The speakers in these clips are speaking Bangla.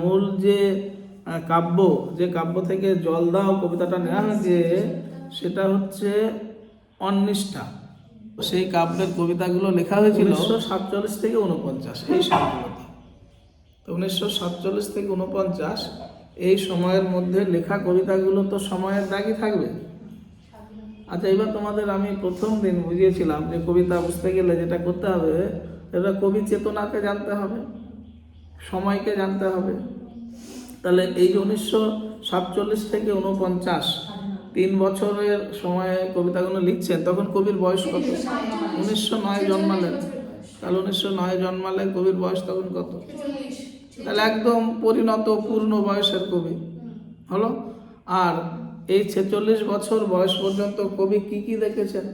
মূল যে কাব্য যে কাব্য থেকে জল দাও কবিতাটা নেওয়া হয়েছে সেটা হচ্ছে অন্নিষ্ঠা সেই কাব্যের কবিতাগুলো লেখা হয়েছিল উনিশশো সাতচল্লিশ থেকে উনপঞ্চাশ এই সালগুলোতে তো উনিশশো সাতচল্লিশ থেকে উনপঞ্চাশ এই সময়ের মধ্যে লেখা কবিতাগুলো তো সময়ের দাগই থাকবে। আচ্ছা এবার তোমাদের আমি প্রথম দিন বুঝিয়েছিলাম যে কবিতা বুঝতে গেলে যেটা করতে হবে, সেটা কবি চেতনাকে জানতে হবে। সময়কে জানতে হবে। তাহলে এই যে উনিশশো সাতচল্লিশ থেকে উনপঞ্চাশ তিন বছরের সময়ে কবিতাগুলো লিখছেন, তখন কবির বয়স কত? উনিশশো নয় জন্মালেন তাহলে উনিশশো নয় জন্মালে কবির বয়স তখন কত? তাহলে একদম পরিণত, পূর্ণ বয়সের কবি। হলো? আর এই ছেচল্লিশ বছর বয়স পর্যন্ত কবি কি কি দেখেছেন?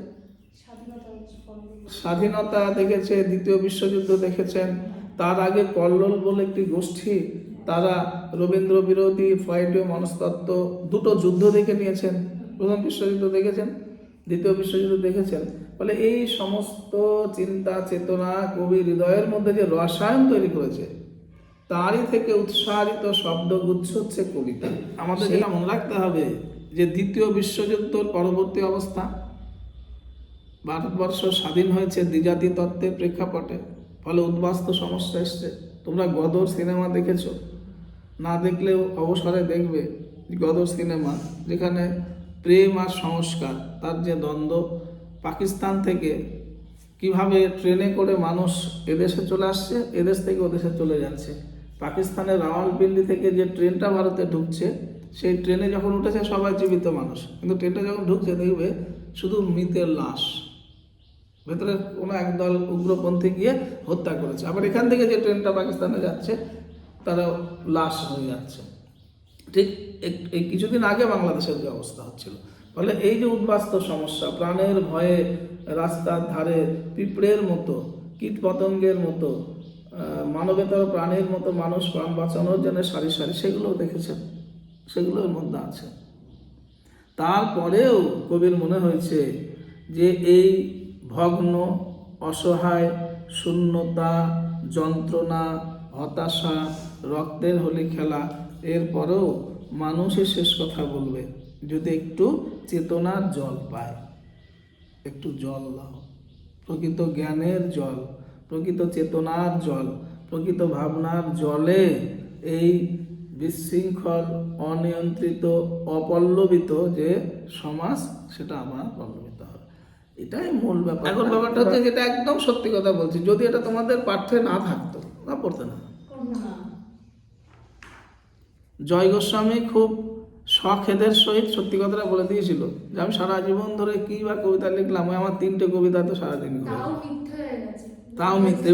স্বাধীনতা দেখেছে, দ্বিতীয় বিশ্বযুদ্ধ দেখেছেন তার আগে কল্লোল বলে একটি গোষ্ঠী, তারা রবীন্দ্র বিরোধী ফ্রয়েডীয় মনস্তত্ত্ব দুটো যুদ্ধ দেখে নিয়েছেন। প্রথম বিশ্বযুদ্ধ দেখেছেন, দ্বিতীয় বিশ্বযুদ্ধ দেখেছেন। ফলে এই সমস্ত চিন্তা, চেতনা, কবি হৃদয়ের মধ্যে যে রসায়ন তৈরি করেছে, তারই থেকে উৎসাহিত শব্দগুচ্ছ হচ্ছে কবিতা। আমাদের যেটা মনে রাখতে হবে যে দ্বিতীয় বিশ্বযুদ্ধর পরবর্তী অবস্থা, ভারতবর্ষ স্বাধীন হয়েছে দ্বিজাতি তত্ত্বের প্রেক্ষাপটে। ফলে উদ্বাস্ত সমস্যা এসছে। তোমরা গদর সিনেমা দেখেছ? না দেখলেও অবসরে দেখবে গদর সিনেমা, যেখানে প্রেম আর সংস্কার, তার যে দ্বন্দ্ব। পাকিস্তান থেকে কীভাবে ট্রেনে করে মানুষ এদেশে চলে আসছে, এদেশ থেকে ওদেশে চলে যাচ্ছে। পাকিস্তানের রাওয়ালপিন্ডি থেকে যে ট্রেনটা ভারতে ঢুকছে, সেই ট্রেনে যখন উঠেছে সবাই জীবিত মানুষ। কিন্তু ট্রেনটা যখন ঢুকছে, দেখবে শুধু মৃতের লাশ। ভেতরে কোনো একদল উগ্রপন্থী গিয়ে হত্যা করেছে। আবার এখান থেকে যে ট্রেনটা পাকিস্তানে যাচ্ছে তারা লাশ হয়ে যাচ্ছে। ঠিক এই কিছুদিন আগে বাংলাদেশের যে অবস্থা হচ্ছিল, ফলে এই যে উদ্বাস্ত সমস্যা, প্রাণের ভয়ে রাস্তার ধারে পিঁপড়ের মতো কীট পতঙ্গের মতো মানবেতর প্রাণীর মতো মানুষ প্রাণ বাঁচানোর জন্য সারি সারি সেগুলোও দেখেছেন, সেগুলোর মধ্যে আছে। তারপরেও কবির মনে হয়েছে যে এই ভগ্ন, অসহায়, শূন্যতা, যন্ত্রণা, হতাশা, রক্তের হোলি খেলা। এরপরেও মানুষের শেষ কথা বলবে, যদি একটু চেতনার জল পায়। একটু জল দাও। প্রকৃত জ্ঞানের জল, প্রকৃত চেতনার জল, প্রকৃত ভাবনার জলে এই বিশৃঙ্খল, অনিয়ন্ত্রিত, অপল্লবিত যে সমাজ, সেটা আমার পল্লবিত। এটাই মূল ব্যাপার। এখন ব্যাপারটা হচ্ছে যেটা একদম সত্যি কথা বলছি যদি এটা তোমাদের পাঠ্যে না থাকতো না পড়তে না। জয় গোস্বামী খুব শখেদের সহিত সত্যি কথাটা বলে দিয়েছিল যে আমি সারা জীবন ধরে কি বা কবিতা লিখলাম ওই আমার তিনটে কবিতা তো সারাদিন তাও মিথ্যে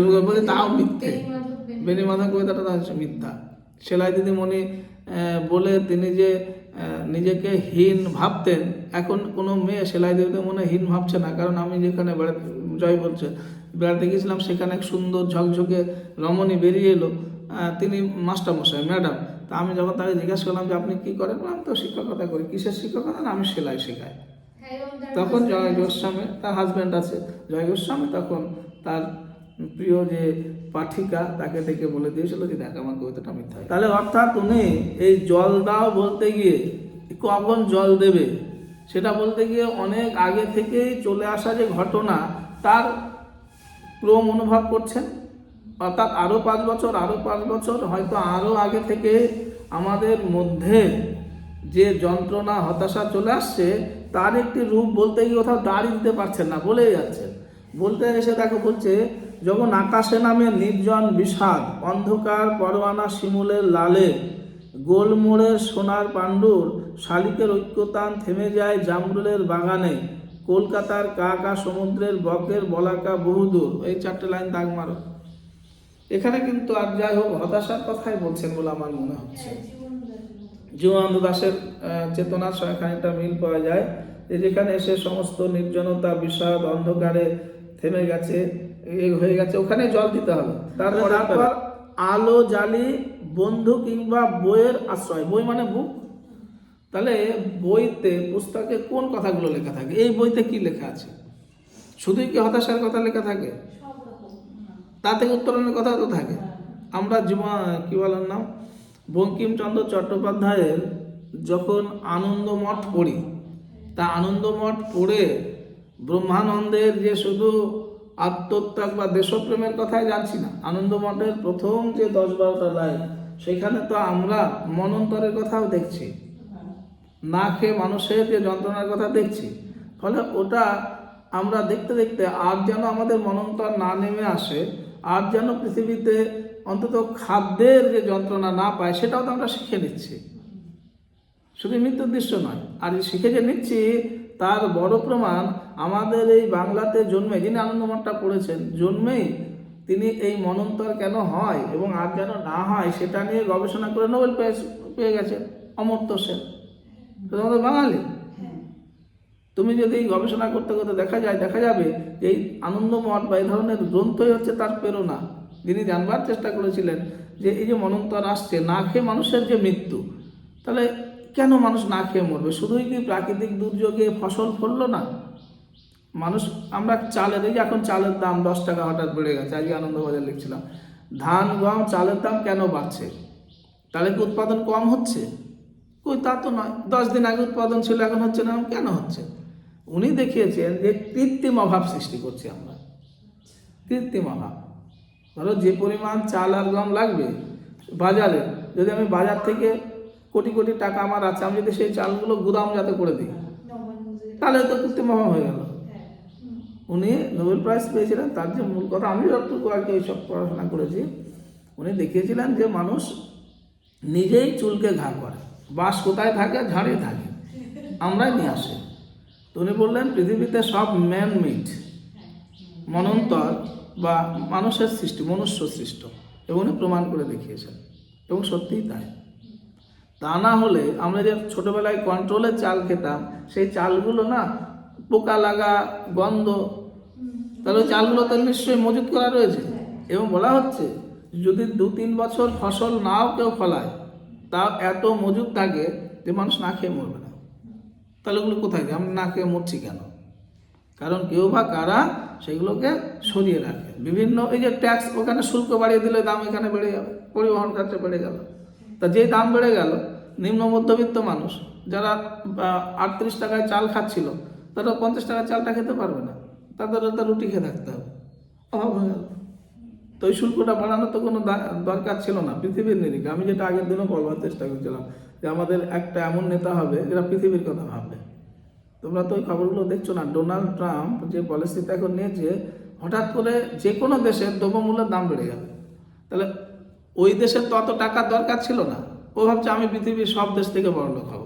তাও মিথ্যে। বেণী। বেনিমাধব কবিতাটা তো হচ্ছে মিথ্যা। সেলাই দিদিমণি বলে তিনি যে নিজেকে হীন ভাবতেন, এখন কোনো মেয়ে সেলাই মনে হয় হীন ভাবছে না। কারণ আমি যেখানে বেড়াতে জয় বলছে, বেড়াতে গেছিলাম সেখানে এক সুন্দর ঝকঝকে রমণী বেরিয়ে এলো। তিনি মাস্টারমশাই, ম্যাডাম, তা আমি যখন তাকে জিজ্ঞাসা করলাম যে, আপনি কী করেন? আমি তো শিক্ষকতা করি। কিসের শিক্ষকতা না আমি সেলাই শেখাই। তখন জয় গোস্বামী, তার হাজব্যান্ড আছে, জয় গোস্বামী তখন তার প্রিয় যে পাঠিকা তাকে ডেকে বলে দিয়েছিল যে দেখ, আমার কবিতাটা মিথ্যা তাহলে অর্থাৎ উনি এই জল দাও বলতে গিয়ে কখন জল দেবে? সেটা বলতে গিয়ে অনেক আগে থেকেই চলে আসা যে ঘটনা, তার ক্রম অনুভব করছেন? অর্থাৎ আরও পাঁচ বছর আরও পাঁচ বছর, হয়তো আরও আগে থেকে আমাদের মধ্যে যে যন্ত্রণা, হতাশা চলে আসছে, তার একটি রূপ বলতে গিয়ে কোথাও দাঁড়িয়ে দিতে পারছেন না, বলেই যাচ্ছেন। বলতে এসে তাকে বলছে যখন আকাশে নামে নির্জন বিষাদ, অন্ধকার পরোয়ানা শিমুলের লালে, গোলমোড়ের সোনার পাণ্ডুর শালিকের ঐক্যতান থেমে যায় জামরুলের বাগানে, কলকাতার কা কা সমুদ্রের বকের বলাকা বহুদূর। এই চারটে লাইন দাগ মারো। এখানে কিন্তু আর যাই হোক, হতাশার কথাই বলছেন বলে আমার মনে হচ্ছে। জীবন জীবনানন্দ দাসের চেতনার সঙ্গে খানিকটা মিল পাওয়া যায়। যে যেখানে এসে সমস্ত নির্জনতা, বিষাদ, অন্ধকারে থেমে গেছে হয়ে গেছে ওখানে জল দিতে হবে। তারপর আলো জালি বন্ধু কিংবা বইয়ের আশ্রয়। বই মানে বুক। তাহলে বইতে পুস্তকে কোন কথাগুলো লেখা থাকে? এই বইতে কি লেখা আছে? শুধুই কি হতাশার কথা লেখা থাকে? তা থেকে উত্তরণের কথা তো থাকে। আমরা জীবন কি বলার নাম? বঙ্কিমচন্দ্র চট্টোপাধ্যায়ের যখন আনন্দমঠ পড়ি তা আনন্দমঠ পড়ে ব্রহ্মানন্দের যে শুধু আত্মত্যাগ বা দেশপ্রেমের কথাই জানছি না। আনন্দমঠের প্রথম যে দশ বারোটা লাইন, সেখানে তো আমরা মনন্তরের কথাও দেখছি। না খেয়ে মানুষের যে যন্ত্রণার কথা দেখছি। ফলে ওটা আমরা দেখতে দেখতে আর যেন আমাদের মনন্তর না নেমে আসে, আর যেন পৃথিবীতে অন্তত খাদ্যের যে যন্ত্রণা না পায়, সেটাও তো আমরা শিখে নিচ্ছি। শুধু মৃত্যুর দৃশ্য নয়, আর শিখে যে নিচ্ছি তার বড় প্রমাণ আমাদের এই বাংলাতে জন্মে, যিনি আনন্দমঠটা পড়েছেন, জন্মেই তিনি এই মনন্তর কেন হয় এবং আর যেন না হয় সেটা নিয়ে গবেষণা করে নোবেল পেয়ে পেয়ে গেছেন অমর্ত্য সেন। তোমাদের বাঙালি। তুমি যদি গবেষণা করতে করতে দেখা যায়, দেখা যাবে যে এই আনন্দমঠ বা এই ধরনের গ্রন্থই হচ্ছে তার প্রেরণা। যিনি জানবার চেষ্টা করেছিলেন যে এই যে মনন্তর আসছে, না খেয়ে মানুষের যে মৃত্যু, তাহলে কেন মানুষ না খেয়ে মরবে? শুধুই কি প্রাকৃতিক দুর্যোগে ফসল ফললো না? মানুষ, আমরা চালের, এই এখন চালের দাম দশ টাকা হঠাৎ বেড়ে গেছে, আজকে আনন্দবাজার লিখছিলাম। ধান, গম, চালের দাম কেন বাড়ছে? তাহলে কি উৎপাদন কম হচ্ছে? কই, তা তো নয়। দশ দিন আগে উৎপাদন ছিল, এখন হচ্ছে না, কেন হচ্ছে? উনি দেখিয়েছেন যে কৃত্রিম অভাব সৃষ্টি করছি আমরা। কৃত্রিম অভাব। ধরো যে পরিমাণ চাল আর গম লাগবে বাজারে, যদি আমি বাজার থেকে কোটি কোটি টাকা আমার আছে, আমি যদি সেই চালগুলো গুদাম যাতে করে দিই, তাহলে তো কৃত্রিম অভাব হয়ে গেল। উনি নোবেল প্রাইজ পেয়েছিলেন, তার যে মূল কথা, আমি যতটুকু আগে এইসব পড়াশোনা করেছি, উনি দেখিয়েছিলেন যে মানুষ নিজেই চুলকে ঘা করে, বাস কোথায় থাকে? ঝাড়ে থাকে, আমরাই নিয়ে আসি। তো উনি বললেন, পৃথিবীতে সব ম্যান মিট মনন্তর বা মানুষের সৃষ্টি, মনুষ্য সৃষ্ট, এবং উনি প্রমাণ করে দেখিয়েছেন, এবং সত্যিই তাই। তা না হলে আমরা যে ছোটোবেলায় কন্ট্রোলের চাল খেতাম, সেই চালগুলো না পোকা লাগা, গন্ধ, তাহলে চালগুলো তো নিশ্চয়ই মজুত করা রয়েছে। এবং বলা হচ্ছে, যদি দু তিন বছর ফসল নাও কেউ ফলায় তা এত মজুত থাকে যে মানুষ না খেয়ে মরবে না। তাহলে ওগুলো কোথায় যায়? আমরা না খেয়ে মরছি কেন? কারণ কেউ বা কারা সেগুলোকে সরিয়ে রাখে। বিভিন্ন এই যে ট্যাক্স ওখানে শুল্ক বাড়িয়ে দিলে দাম এখানে বেড়ে যাবে, পরিবহন খরচা বেড়ে গেল। তা যেই দাম বেড়ে গেল নিম্ন মধ্যবিত্ত মানুষ, যারা আটত্রিশ টাকায় চাল খাচ্ছিল তারা পঞ্চাশ টাকার চালটা খেতে পারবে না। তাদের তো রুটি খেয়ে থাকতে হবে। অভাব হয়ে গেল। তো ওই শুল্কটা বাড়ানোর তো কোনো দরকার ছিল না, পৃথিবীর নিরিখে। আমি যেটা আগের দিনও বলবার চেষ্টা করছিলাম যে আমাদের একটা এমন নেতা হবে যারা পৃথিবীর কথা ভাববে। তোমরা তো ওই খবরগুলো দেখছ না, ডোনাল্ড ট্রাম্প যে পলিসিটা এখন নিয়েছে হঠাৎ করে যে কোনো দেশের দ্রব্যমূল্যের দাম বেড়ে যাবে তাহলে ওই দেশের তো অত টাকার দরকার ছিল না। ও ভাবছে আমি পৃথিবীর সব দেশ থেকে বড় লোক হব।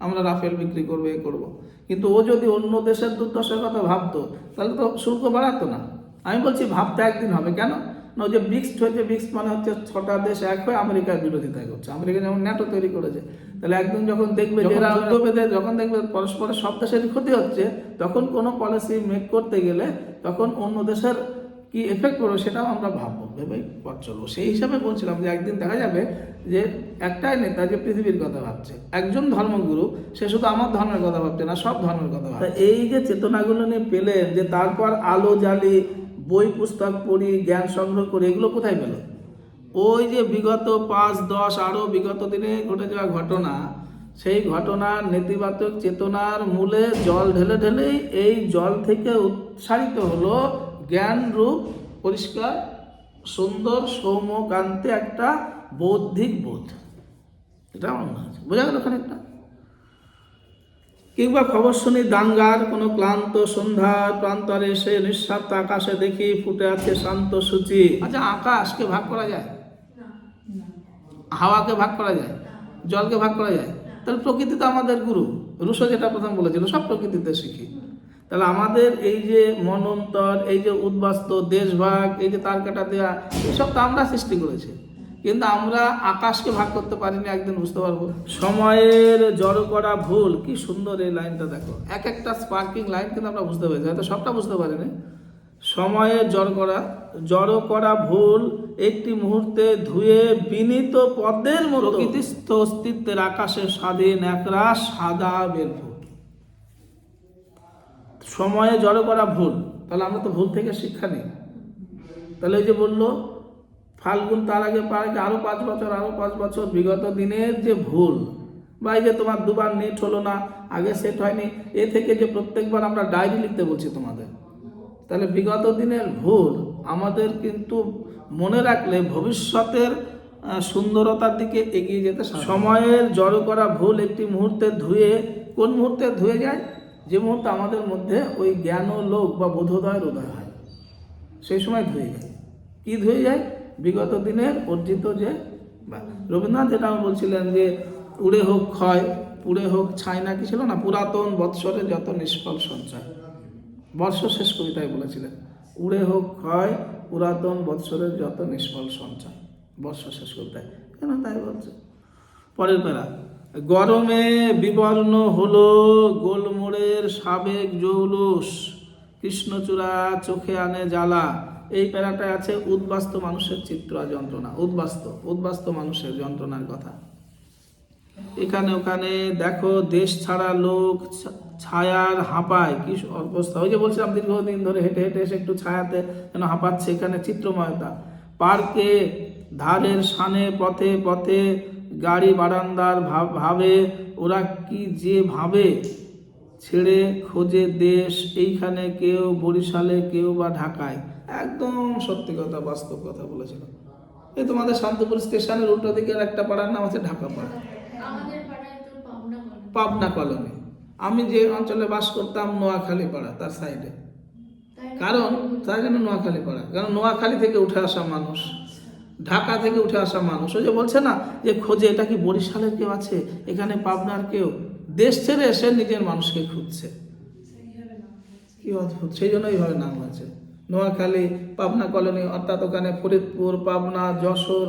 আমরা রাফেল বিক্রি করব এ করব। কিন্তু ও যদি অন্য দেশের দুর্দশার কথা ভাবতো তাহলে তো শুল্ক বাড়াতো না। আমি বলছি ভাবতে একদিন হবে। কেন? না ওই যে বিক্সড হয়েছে বিক্স মানে হচ্ছে ছটা দেশ এক হয়ে আমেরিকার বিরোধিতা করছে। আমেরিকা যেমন ন্যাটো তৈরি করেছে তাহলে একদিন যখন দেখবে যে এরা যুদ্ধ বেঁধে যখন দেখবে পরস্পরের সব দেশেরই ক্ষতি হচ্ছে তখন কোনো পলিসি মেক করতে গেলে তখন অন্য দেশের কি এফেক্ট পড়বে সেটাও আমরা ভাববো। ভেবে পথ চলবো। সেই হিসাবে বলছিলাম যে একদিন দেখা যাবে যে একটাই নেতা যে পৃথিবীর কথা ভাবছে, একজন ধর্মগুরু, সে শুধু আমার ধর্মের কথা ভাবছে না, সব ধর্মের কথা ভাবছে। এই যে চেতনাগুলো নিয়ে পেলেন, যে তারপর আলো জ্বালি, বই পুস্তক পড়ি, জ্ঞান সংগ্রহ করি, এগুলো কোথায় পেল? ওই যে বিগত পাঁচ, দশ আরও বিগত দিনে ঘটে যাওয়া ঘটনা, সেই ঘটনার নেতিবাচক চেতনার মূলে জল ঢেলে ঢেলেই এই জল থেকে উৎসারিত হলো জ্ঞান রূপ পরিষ্কার, সুন্দর সৌম্যকান্তে একটা বৌদ্ধিক বোধ। এটা আমার মনে হচ্ছে। বোঝা গেল খানিকটা? কিংবা খবর শুনি দাঙ্গার কোনো ক্লান্ত সন্ধ্যার প্রান্তরে এসে নিঃস্বার্থ আকাশে দেখি ফুটে আছে শান্ত সূচি। আচ্ছা আকাশকে ভাগ করা যায়? হাওয়াকে ভাগ করা যায়? জলকে ভাগ করা যায়? তাহলে প্রকৃতি তো আমাদের গুরু। রুশো যেটা প্রথম বলেছিল, সব প্রকৃতিতে শিখি। তাহলে আমাদের এই যে মনন্তর, এই যে উদ্বাস্ত দেশভাগ, এই যে তার কাটা দেওয়া এসব তো আমরা সৃষ্টি করেছি। কিন্তু আমরা আকাশকে ভাগ করতে পারিনি, একদিন বুঝতে পারব। সময়ের জড়ো করা ভুল, কি সুন্দর এই লাইনটা দেখো। এক একটা স্পার্কিং লাইন কিন্তু আমরা বুঝতে পেরেছি, হয়তো সবটা বুঝতে পারিনি। সময়ে জড় করা, জড়ো করা ভুল, একটি মুহূর্তে ধুয়ে বিনীত পদ্মের মতো অস্তিত্বের আকাশে স্বাধীন, একরা সাদা বেলফুল সময়ে জড়ো করা ভুল, তাহলে আমরা তো ভুল থেকে শিক্ষা নিই। তাহলে ওই যে বলল, ফাল্গুন তার আগে পার আগে আরও পাঁচ বছর, আরও পাঁচ বছর, বিগত দিনের যে ভুল, বা এই যে তোমার দুবার নেট হলো না, আগে সেট হয়নি, এ থেকে যে প্রত্যেকবার আমরা ডায়েরি লিখতে বলছি তোমাদের, তাহলে বিগত দিনের ভুল আমাদের কিন্তু মনে রাখলে ভবিষ্যতের সুন্দরতার দিকে এগিয়ে যেতে সময়ের জড়ো করা ভুল একটি মুহূর্তে ধুয়ে, কোন মুহূর্তে ধুয়ে যায়? যে মুহূর্তে আমাদের মধ্যে ওই জ্ঞান ও লোক বা বোধোদয়ের উদয় হয়, সেই সময় ধুয়ে যায়। কী ধুয়ে যায়? বিগত দিনের অর্জিত যে রবীন্দ্রনাথ যেটা আমি বলছিলেন যে, উড়ে হোক ক্ষয়, পুড়ে হোক ছাই না কি ছিল না, পুরাতন বৎসরে যত নিষ্ফল সঞ্চয় বর্ষ শেষ কবিতায় বলেছিলেন, উড়ে হোক ক্ষয়, পুরাতন বৎসরের যত নিষ্ফল সঞ্চয় বর্ষ শেষ কবিতায়। কেন তাই বলছে? পরের পেরা গরমে বিবর্ণ হলো গোলমোড়ের সাবেক জৌলুস। কৃষ্ণচূড়া চোখে আনে জ্বালা। এই প্যারাটায় আছে উদ্বাস্ত মানুষের চিত্র যন্ত্রণা। উদ্বাস্ত উদ্বাস্ত মানুষের যন্ত্রণার কথা। এখানে ওখানে দেখো দেশ ছাড়া লোক ছায়ার হাঁপায়। কি অবস্থা। ওই যে বলছিলাম দীর্ঘদিন ধরে হেঁটে হেঁটে এসে একটু ছায়াতে যেন হাঁপাচ্ছে এখানে চিত্রময়তা। পার্কে ধারের সানে পথে পথে গাড়ি বারান্দার ভাব ভাবে ওরা কি যে ভাবে? ছেড়ে খোঁজে দেশ এইখানে কেউ বরিশালে কেউ বা ঢাকায়। একদম সত্যি কথা বাস্তব কথা বলেছিল। এই তোমাদের শান্তপুর স্টেশনের উল্টো দিকের একটা পাড়ার নাম আছে ঢাকা পাড়া। পাবনা কলোনি। আমি যে অঞ্চলে বাস করতাম নোয়াখালী পাড়া তার সাইডে। কারণ তাই জন্য নোয়াখালী পাড়া। কারণ নোয়াখালী থেকে উঠে আসা মানুষ। ঢাকা থেকে উঠে আসা মানুষ। ওই যে বলছে না যে খোঁজে এটা কি বরিশালের কেউ আছে? এখানে পাবনার কেউ? দেশ ছেড়ে এসে নিজের মানুষকে খুঁজছে। কি অদ্ভুত। সেই জন্য এইভাবে নাম হয়েছে। নোয়াখালী, পাবনা কলোনি, অর্থাৎ ওখানে ফরিদপুর, পাবনা, যশোর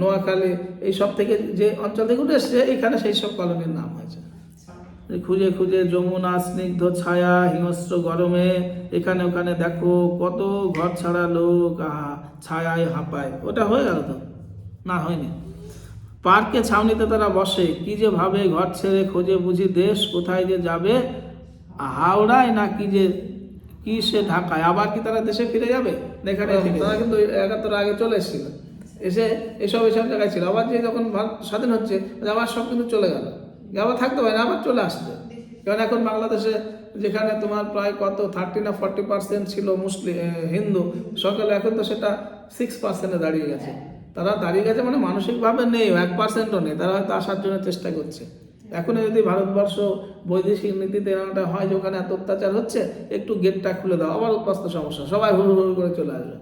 নোয়াখালী, এই সব থেকে যে অঞ্চল থেকে উঠে এসছে, এখানে সেই সব কলোনির নাম হয়েছে। খুঁজে খুঁজে যমুনা স্নিগ্ধ ছায়া হিংস্র গরমে এখানে ওখানে দেখো কত ঘর ছাড়া লোক আহা ছায়ায় হাঁপায়। ওটা হয়ে গেল তো? না হয়নি। পার্কে ছাউনিতে তারা বসে। কি যে ভাবে ঘর ছেড়ে খোঁজে বুঝি দেশ কোথায় যে যাবে? হাওড়ায় না কি যে কি সে ঢাকায়? আবার কি তারা দেশে ফিরে যাবে? এখানে তারা কিন্তু একাত্তর আগে চলে এসেছিল। এসে এসব এসব জায়গায় ছিল। আবার যে যখন ভারত স্বাধীন হচ্ছে আবার সব কিন্তু চলে গেল। আবার থাকতে পারে না আবার চলে আসছে কারণ এখন বাংলাদেশে যেখানে তোমার প্রায় কত থার্টি না ফর্টি পার্সেন্ট ছিল মুসলিম হিন্দু সকালে এখন তো সেটা সিক্স পার্সেন্টে দাঁড়িয়ে গেছে। তারা দাঁড়িয়ে গেছে মানে মানসিকভাবে নেই এক পার্সেন্টও নেই তারা হয়তো আসার জন্য চেষ্টা করছে। এখন যদি ভারতবর্ষ বৈদেশিক নীতিতে এরকমটা হয় যে ওখানে এত অত্যাচার হচ্ছে একটু গেটটা খুলে দাও আবার উৎপাস্ত সমস্যা সবাই হুড় হুড় করে আসবে। আসবে চলে আসবে।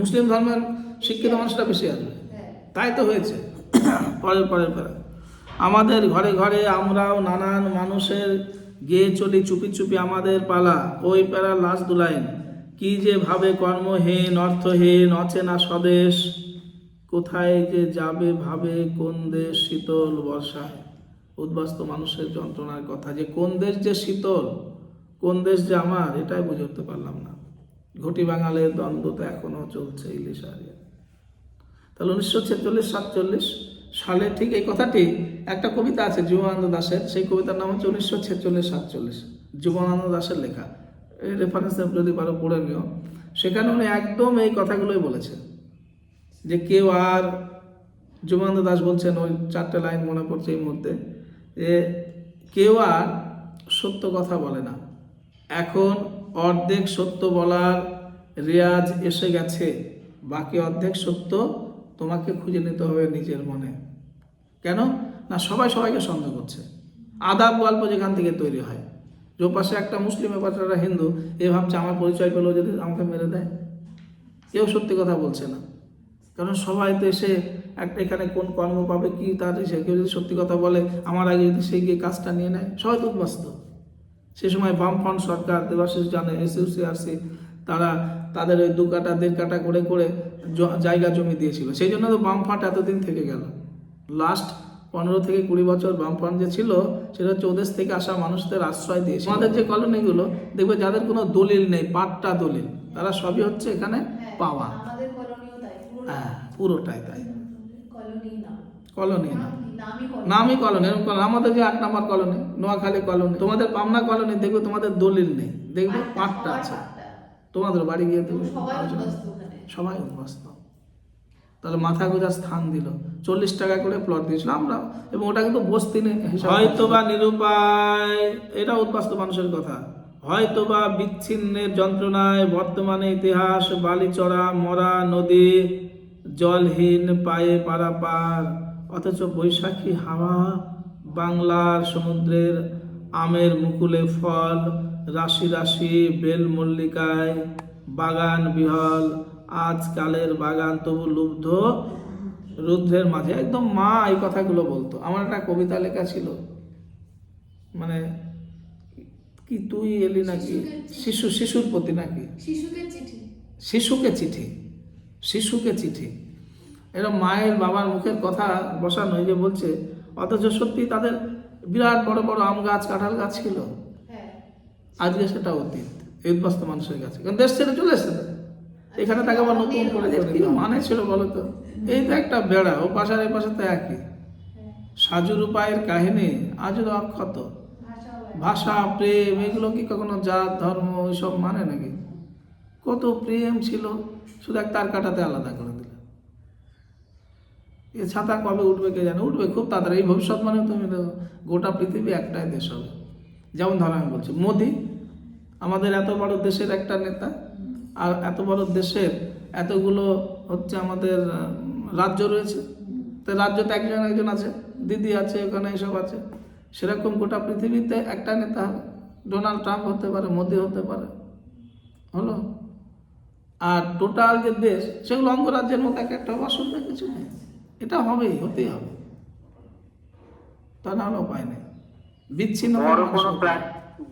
মুসলিম ধর্মের শিক্ষিত মানুষটা বেশি আসবে। হ্যাঁ। তাই তো হয়েছে। পরের পরের পরে আমাদের ঘরে ঘরে আমরাও নানান মানুষের গিয়ে চলি, চুপি চুপি আমাদের পালা। ওই প্যারা লাশ দুলাইন কি যে ভাবে কর্মহীন অর্থহীন অচেনা স্বদেশ, কোথায় যে যাবে ভাবে কোন দেশ শীতল বর্ষায়। উদ্বাস্ত মানুষের যন্ত্রণার কথা, যে কোন দেশ যে শীতল, কোন দেশ যে আমার, এটাই বুঝে উঠতে পারলাম না। ঘটি বাঙালের দ্বন্দ্ব তো এখনও চলছে ইলিশ হারিয়ে তাহলে উনিশশো ছেচল্লিশ, সাতচল্লিশ সালে ঠিক এই কথাটি একটা কবিতা আছে যুবানন্দ দাসের সেই কবিতার নাম হচ্ছে উনিশশো ছেচল্লিশ সাতচল্লিশ। যুবানন্দ দাসের লেখা। এই রেফারেন্স যদি পারো পড়ে নিও। সেখানে উনি একদম এই কথাগুলোই বলেছেন যে কেউ আর যুবানন্দ দাস বলছেন ওই চারটে লাইন মনে পড়ছে এই মুহূর্তে, যে কেউ আর সত্য কথা বলে না। এখন অর্ধেক সত্য বলার রেয়াজ এসে গেছে। বাকি অর্ধেক সত্য তোমাকে খুঁজে নিতে হবে নিজের মনে। কেন? না, সবাই সবাইকে সন্দেহ করছে। আদাব গল্প যেখান থেকে তৈরি হয়। যে পাশে একটা মুসলিম, এ পাশে একটা হিন্দু, এ ভাবছে, আমার পরিচয় পেলেও যদি আমাকে মেরে দেয়? কেউ সত্যি কথা বলছে না। কারণ সবাই তো এসে একটা এখানে কোন কর্ম পাবে, কি তার সে, কেউ যদি সত্যি কথা বলে, আমার আগে যদি সে গিয়ে কাজটা নিয়ে নেয়? সবাই তো উদ্বাস্ত। সে সময় বামফ্রন্ট সরকার, দেবাশিস জানে এসইউসিআরসি তারা তাদের ওই দু কাটা, দেড় কাটা করে করে জায়গা জমি দিয়েছিল। সেই জন্য তো বামফ্রন্ট এতদিন থেকে গেল। লাস্ট পনেরো থেকে কুড়ি বছর বামফ্রন্ট যে ছিল সেটা হচ্ছে ওদেশ থেকে আসা মানুষদের আশ্রয় দিয়েছে আমাদের যে কলোনিগুলো দেখবে যাদের কোনো দলিল নেই পাট্টা দলিল তারা সবই হচ্ছে এখানে হ্যাঁ, পাওয়া। হ্যাঁ পুরোটাই তাই। কলোনি না? নামই কলোনি। আমাদের যে আট নম্বর কলোনি নোয়াখালী কলোনি। তোমাদের পাবনা কলোনি দেখবে তোমাদের দলিল নেই। দেখবে পাট্টা, পাট্টা আছে। তোমাদের বাড়ি গিয়ে দেখবে সবাই উদ্বাস্ত। তাহলে মাথা গোজার স্থান দিল। চল্লিশ টাকা করে প্লট দিয়েছিল আমরা এবং ওটা কিন্তু বস্তি হয়তো বা নিরুপায় এটা উদ্বাস্ত মানুষের কথা। হয়তো বা বিচ্ছিন্নের যন্ত্রণায় বর্তমানে ইতিহাস বালিচড়া মরা নদী জলহীন পায়ে পারাপার অথচ বৈশাখী হাওয়া বাংলার সমুদ্রের আমের মুকুলে ফল রাশি রাশি বেল মল্লিকায় বাগান বিহল। আজকালের বাগান তবু লুব্ধ রুদ্রের মাঝে। একদম মা এই কথাগুলো বলতো। আমার একটা কবিতা লেখা ছিল। মানে কি তুই এলি নাকি? শিশু শিশুর প্রতি নাকি? শিশুকে চিঠি। শিশুকে চিঠি। শিশুকে চিঠি। এরা মায়ের বাবার মুখের কথা বসানো যে বলছে অথচ সত্যি তাদের বিরাট বড় বড় আম গাছ কাঁঠাল গাছ ছিল। হ্যাঁ। আজকে সেটা অতীত। এই মানুষের কাছে। কারণ দেশ ছেড়ে চলে এসেছে। এখানে তাকে আবার নতুন করে যাবে কি মানে ছিল বলো তো? এই তো একটা বেড়া ও পাশার এই পাশে তো একই। সাজুর উপায়ের কাহিনী আজও অক্ষত। ভাষা প্রেম এগুলো কি কখনো জাত ধর্ম ওইসব মানে নাকি? কত প্রেম ছিল শুধু এক তার কাটাতে আলাদা করে দিল। এ ছাতা কবে উঠবে কে জানে? উঠবে খুব তাড়াতাড়ি। এই ভবিষ্যৎ মানে তুমি দেখো, গোটা পৃথিবী একটাই দেশ হবে। যেমন ধরো আমি বলছি মোদি আমাদের এত বড় দেশের একটা নেতা আর এত বড় দেশের এতগুলো হচ্ছে আমাদের রাজ্য রয়েছে। তো রাজ্যতে একজন একজন আছে দিদি আছে ওখানে এসব আছে। সেরকম গোটা পৃথিবীতে একটা নেতা ডোনাল্ড ট্রাম্প হতে পারে মোদি হতে পারে। হলো? আর টোটাল যে দেশ সেগুলো অঙ্গরাজ্যের মতো এক একটা অসুবিধা কিছু নেই। এটা হবেই হতেই হবে। তা না হলে উপায় নেই। বিচ্ছিন্ন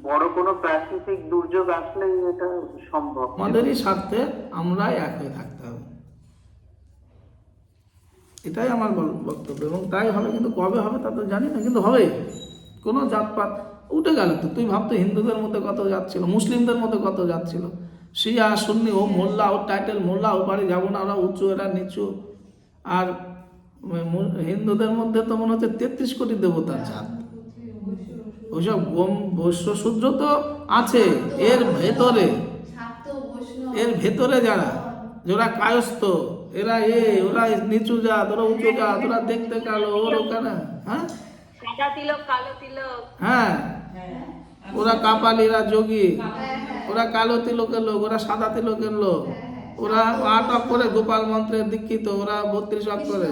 বড় কোনো হবে। প্রাকৃতিক দুর্যোগ আসলেই এটা সম্ভব আমাদেরই স্বার্থে আমরাই এক হয়ে থাকতে হবে। এটাই আমার বক্তব্য এবং তাই হবে কিন্তু কবে হবে তা তো জানি না, কিন্তু হবেই। কোনো জাতপাত উঠে গেল তো, তুই ভাবতো হিন্দুদের মধ্যে কত জাত ছিল মুসলিমদের মধ্যে কত জাত ছিল শিয়া, সুন্নি, ও মোল্লা, ও টাইটেল মোল্লা, ও বাড়ি যাব না, ওরা উঁচু, এরা নিচু। আর হিন্দুদের মধ্যে তো মনে হচ্ছে তেত্রিশ কোটি দেবতার জাত। ওইসব গোম বৈশ্য শূদ্র তো আছে এর ভেতরে এর ভেতরে যারা যারা কায়স্থ এরা এ ওরা নিচু জাত ওরা উঁচু জাত ওরা দেখতে কালো ওর ওখানে হ্যাঁ? সাদা তিলক কালো তিলক। হ্যাঁ। ওরা কাপালি এরা যোগী ওরা কালো তিলকের লোক ওরা সাদা তিলকের লোক। ওরা আটক করে গোপাল মন্ত্রের দীক্ষিত ওরা বত্রিশ করে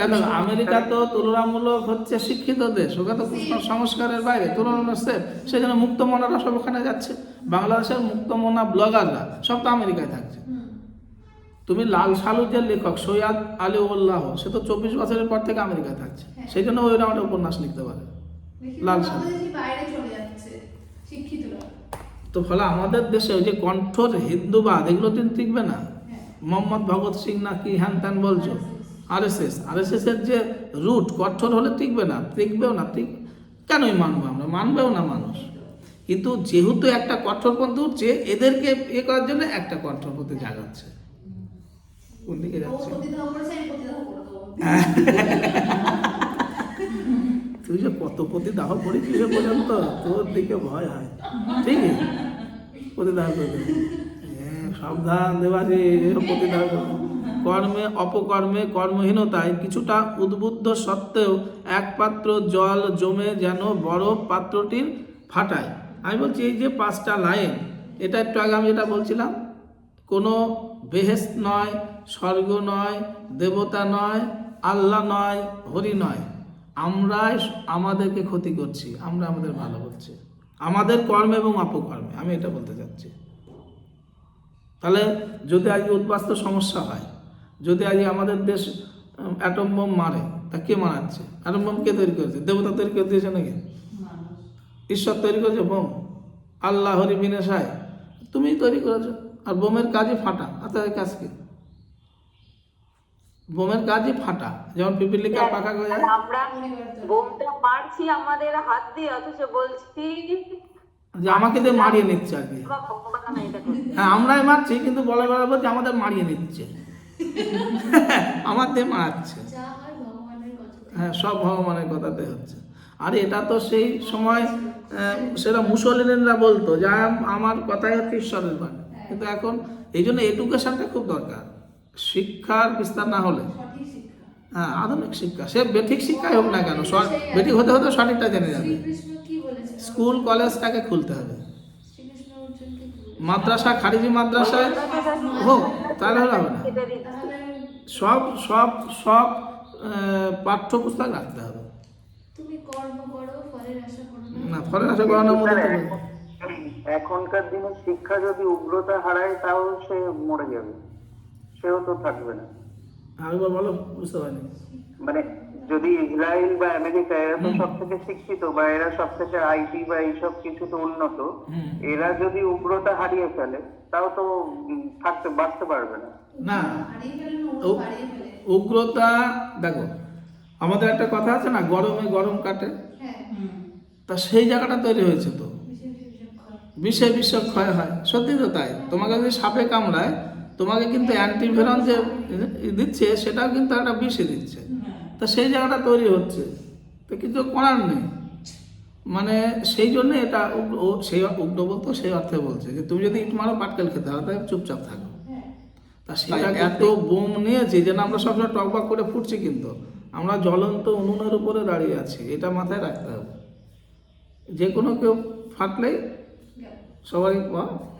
কেন আমেরিকা তো তুলনামূলক হচ্ছে শিক্ষিত দেশ ওখানে তো সংস্কারের বাইরে তুলনামূলক সেফ সেখানে মুক্তমনারা সব ওখানে যাচ্ছে। বাংলাদেশের মুক্তমনা ব্লগাররা সব তো আমেরিকায় থাকছে। তুমি লাল সালুর যে লেখক সৈয়দ আলী উল্লাহ সে তো চব্বিশ বছরের পর থেকে আমেরিকায় থাকছে। সেই জন্য ওই একটা উপন্যাস লিখতে পারে। লাল সালু। বাইরে চলে যাচ্ছে শিক্ষিতরা। তো ফলে আমাদের দেশে ওই যে কণ্ঠর হিন্দুবাদ এগুলো তো টিকবে না। মোহাম্মদ ভগৎ সিং না কি হ্যান ত্যান বলছো? R S S R S S এর যে রুট, কঠোর হলে টিকবে না, টিকবেও না ঠিক কেনই মানবো আমরা? মানবেও না মানুষ। কিন্তু যেহেতু একটা কঠোরপন্থী উঠছে, এদেরকে এ করার জন্য একটা কঠোরপন্থী জাগাচ্ছে। কোন দিকে যাচ্ছে? তুই যে কত প্রতিদাহ করেছিস এ পর্যন্ত, তোর দিকে ভয় হয়। ঠিক প্রতিদাহ করে দেবে। হ্যাঁ, সাবধান দেবাজি প্রতিদাহ করে দেবে। কর্মে অপকর্মে কর্মহীনতায় কিছুটা উদ্বুদ্ধ সত্ত্বেও এক পাত্র জল জমে যেন বড় পাত্রটির ফাটায়। আমি বলছি এই যে পাঁচটা লাইন এটা একটু আগে আমি যেটা বলছিলাম কোনো বেহেস্ত নয় স্বর্গ নয় দেবতা নয় আল্লাহ নয় হরি নয়। আমরাই আমাদেরকে ক্ষতি করছি আমরা আমাদের ভালো করছি। আমাদের কর্মে এবং অপকর্মে, আমি এটা বলতে চাচ্ছি। তাহলে যদি আজকে উদ্বাস্ত সমস্যা হয়, যদি আজ আমাদের দেশ অ্যাটম বোম মারে, তা কে মারাচ্ছে? অ্যাটম বোম কে তৈরি করেছে? দেবতা তৈরি করে দিয়েছে নাকি? ঈশ্বর তৈরি করেছে বোম আল্লাহ হরি বিনেশায়। তুমিই তৈরি করেছ। আর বোমের কাজই ফাটা। আর তাদের কাজ কি? বোমের কাজই ফাটা যেমন পিপিলিকা পাখা করে যায় আমরা বোমটা মারছি আমাদের হাত দিয়ে অথচ বলছি যে আমাকে দিয়ে মারিয়ে নিচ্ছে আর কি। হ্যাঁ আমরাই মারছি কিন্তু বলে বলে বলছে আমাদের মারিয়ে নিচ্ছে। আমার দিয়ে মারাচ্ছে হয় কথা হ্যাঁ সব ভগবানের কথাতে হচ্ছে। আর এটা তো সেই সময় সেটা মুসলিনরা বলতো যা আমার কথাই হচ্ছে ঈশ্বরের বাণী। কিন্তু এখন এই জন্য এডুকেশনটা খুব দরকার। শিক্ষার বিস্তার না হলে? হ্যাঁ আধুনিক শিক্ষা। সে বেঠিক শিক্ষাই হোক না কেন বেঠিক হতে হতে সঠিকটা জেনে যাবে। শ্রীকৃষ্ণ কি বলেছে স্কুল কলেজটাকে খুলতে হবে? মাদ্রাসা খারিজি মাদ্রাসায়? হোক তাহলে হলে হবে না। তাহলে সব সব সব পাঠ্যপুস্তক রাখতে হবে। না। ফলের আশা এখন- এখনকার দিনে শিক্ষা যদি উগ্রতা হারায় তাও সে মরে যাবে। সেও তো থাকবে না। আরেকবার বলো বুঝতে পারিনি। মানে যদি ইসরায়েল বা আমেরিকা এরা তো সব থেকে শিক্ষিত বা এরা সব থেকে আইটি বা এইসব কিছু তো উন্নত এরা যদি উগ্রতা হারিয়ে ফেলে তাও তো থাকতে বাঁচতে পারবে না। না উগ্রতা দেখো আমাদের একটা কথা আছে না গরমে গরম কাটে। হ্যাঁ। তা সেই জায়গাটা তৈরি হয়েছে তো। বিষে বিষ ক্ষয় হয়। সত্যি তো তাই। তোমাকে যদি সাপে কামড়ায় তোমাকে কিন্তু অ্যান্টিভেরন যে দিচ্ছে সেটাও কিন্তু একটা বিষে দিচ্ছে। তা সেই জায়গাটা তৈরি হচ্ছে। তো কিছু করার নেই। মানে সেই জন্য এটা সেই উগ্র বলতো সেই অর্থে বলছে যে তুমি যদি ইট মারো পাটকেল খেতে হবে তাই চুপচাপ থাকো। হ্যাঁ। তা সেটা এত বোম নিয়েছি যেন আমরা সবসময় টকবাক করে ফুটছি কিন্তু। আমরা জ্বলন্ত উনুনের উপরে দাঁড়িয়ে আছি এটা মাথায় রাখতে হবে। যে কোনো কেউ ফাটলেই সবাই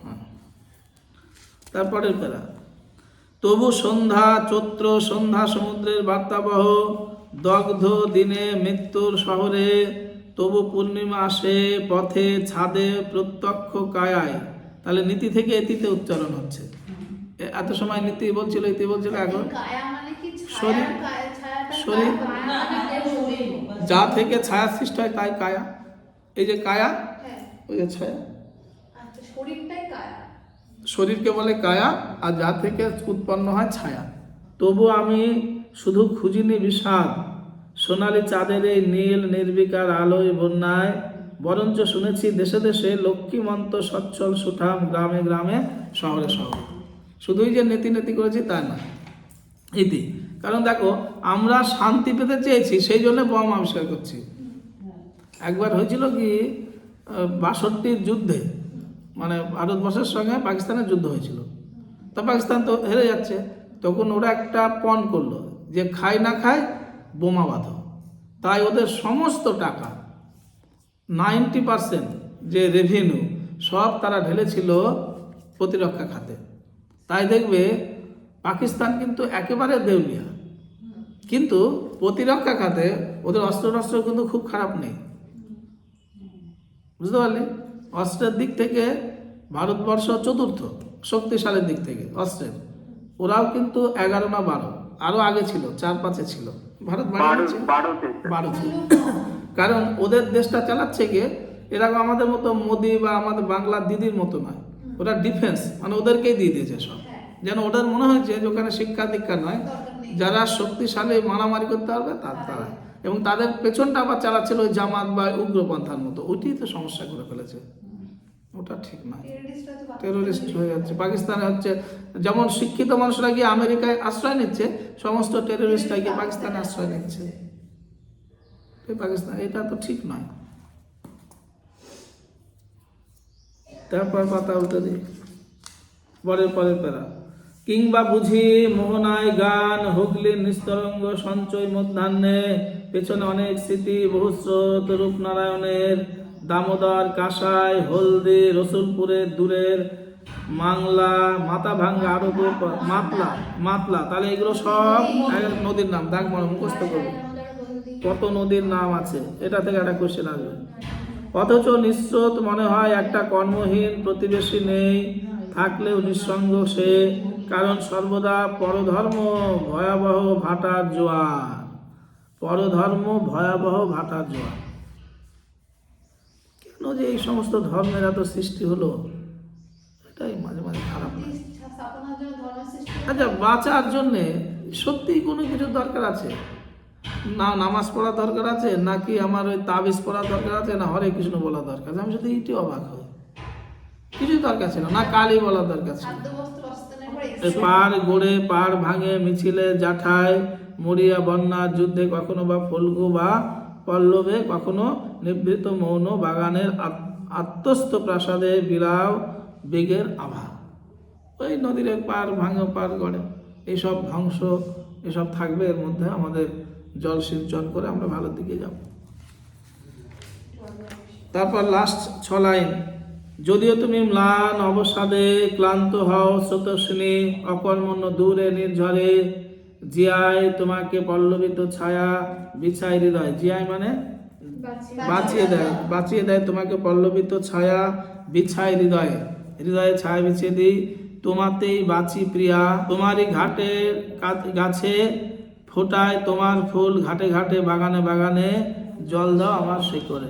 হ্যাঁ। তারপরের প্যারা তবু সন্ধ্যা চৈত্র সন্ধ্যা সমুদ্রের বার্তাবহ দগ্ধ দিনে মৃত্যুর শহরে তবু পূর্ণিমা আসে পথে ছাদে প্রত্যক্ষ কায়ায়। তাহলে নীতি থেকে এতিতে উচ্চারণ হচ্ছে। এত সময় নীতি বলছিল ইতি বলছিল এখন? মানে শরীর। মানে শরীর। যা থেকে ছায়া সৃষ্টি হয় তাই কায়া। এই যে কায়া হ্যাঁ। ওই যে ছায়া। আচ্ছা শরীরটাই কায়া। শরীরকে বলে কায়া আর যা থেকে উৎপন্ন হয় ছায়া। তবু আমি শুধু খুঁজিনি বিষাদ। সোনালি চাঁদের এই নীল নির্বিকার আলোয় বন্যায়, বরঞ্চ শুনেছি দেশে দেশে লক্ষ্মীমন্ত সচ্ছল সুঠাম গ্রামে গ্রামে, শহরে শহরে। শুধুই যে নেতি নেতি করেছি তা না। ইতি। কারণ দেখো, আমরা শান্তি পেতে চেয়েছি, সেই জন্য বোম আবিষ্কার করছি। একবার হয়েছিল কি বাষট্টির যুদ্ধে মানে ভারতবর্ষের সঙ্গে পাকিস্তানের যুদ্ধ হয়েছিল। তা পাকিস্তান তো হেরে যাচ্ছে। তখন ওরা একটা পণ করল যে খায় না খায় বোমা বাঁধো। তাই ওদের সমস্ত টাকা, নাইনটি পার্সেন্ট যে রেভিনিউ সব তারা ঢেলেছিল প্রতিরক্ষা খাতে। তাই দেখবে পাকিস্তান কিন্তু একেবারে দেউলিয়া। কিন্তু প্রতিরক্ষা খাতে ওদের অস্ত্র টস্ত্র কিন্তু খুব খারাপ নেই। বুঝতে পারলে? অস্ত্রের দিক থেকে ভারতবর্ষ চতুর্থ শক্তিশালীর দিক থেকে অস্ত্রের। ওরাও কিন্তু এগারো না বারো আরও আগে ছিল চার পাঁচে ছিল। ভারত বারো বারোতে। ছিল। কারণ ওদের দেশটা চালাচ্ছে গিয়ে এরকম আমাদের মতো মোদি বা আমাদের বাংলার দিদির মতো নয়। ওরা ডিফেন্স মানে ওদেরকেই দিয়ে দিয়েছে সব। যেন ওদের মনে হয়েছে যে ওখানে শিক্ষা দীক্ষা নয় যারা শক্তিশালী মারামারি করতে পারবে তার তারা। এবং তাদের পেছনটা আবার চালাচ্ছিল ওই জামাত বা উগ্রপন্থার মতো। ওইটাই তো সমস্যা করে ফেলেছে। ওটা ঠিক বাকি- টেরোরিস্ট হয়ে যাচ্ছে। পাকিস্তানে হচ্ছে যেমন শিক্ষিত মানুষরা গিয়ে আমেরিকায় আশ্রয় নিচ্ছে সমস্ত টেরোরিস্টরা গিয়ে পাকিস্তানে আশ্রয় নিচ্ছে। পাকিস্তান এটা তো ঠিক নয়। তারপর পাতা উল্টে দিই। পরের পরের প্যারা। কিংবা বুঝি মোহনায় গান হুগলি নিস্তরঙ্গ সঞ্চয় মধ্যাহ্নে পেছনে অনেক স্মৃতি বহুস্রোত রূপনারায়ণের। দামোদর কাঁসাই, হলদি, রসুলপুরের দূরের মাংলা মাথা ভাঙ্গা আরও মাতলা মাতলা। তাহলে এগুলো সব নদীর নাম, দাগ মনে মুখস্থ করব। কত নদীর নাম আছে? এটা থেকে একটা কোশ্চেন আসবে। অথচ নিঃস্রোত মনে হয় একটা কর্মহীন প্রতিবেশী নেই, থাকলেও নিঃসঙ্গ সে, কারণ সর্বদা পরধর্ম ভয়াবহ ভাটার জোয়ার। পরধর্ম ভয়াবহ ভাটার জোয়ার। কেন যে এই সমস্ত ধর্মের এত সৃষ্টি হলো, এটাই মাঝে মাঝে খারাপ আচ্ছা বাঁচার জন্যে সত্যিই কোনো কিছু দরকার আছে? না নামাজ পড়া দরকার আছে, নাকি আমার ওই তাবিজ পড়া দরকার আছে, না হরে কৃষ্ণ বলা দরকার আছে? আমি শুধু ইটি অবাক হই। কিছুই দরকার ছিল না, কালী বলা দরকার ছিল। পাড় গড়ে পাড় ভাঙে, মিছিলে, জাঠায়, মরিয়া বন্যার যুদ্ধে কখনো বা ফলগু বা পল্লবে কখনো নিভৃত মৌন বাগানের আত- আত্মস্থ প্রাসাদে বিলাও বেগের আভা। ওই নদীর পার ভাঙে পার গড়ে। এইসব ধ্বংস, এসব থাকবে এর মধ্যে আমাদের জল সিঞ্চন করে আমরা ভালোর দিকে যাব। তারপর লাস্ট ছ লাইন যদিও তুমি ম্লান অবসাদে ক্লান্ত হও, স্রোতস্বিনী, অকর্মণ্য দূরে, নির্ঝরে জিয়ায় তোমাকে পল্লবিত ছায়া বিছাই হৃদয়। জিয়াই মানে? বাঁচিয়ে দেয়। বাঁচিয়ে দেয়। তোমাকে পল্লবিত ছায়া বিছাই হৃদয়ে। হৃদয়ে ছায়া বিছিয়ে দিই। তোমাতেই বাঁচি প্রিয়া। তোমারই ঘাটের গাছে ফোটায় তোমার ফুল। ঘাটে ঘাটে বাগানে বাগানে জল দাও আমার শিকড়ে।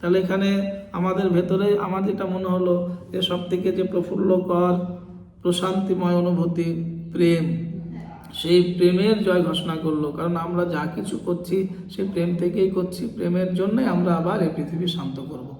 তাহলে এখানে আমাদের ভেতরে আমার যেটা মনে হলো যে সব থেকে যে প্রফুল্লকর প্রশান্তিময় অনুভূতি প্রেম। সেই প্রেমের জয় ঘোষণা করল। কারণ আমরা যা কিছু করছি, সেই প্রেম থেকেই করছি। প্রেমের জন্যই আমরা আবার এই পৃথিবী শান্ত করব।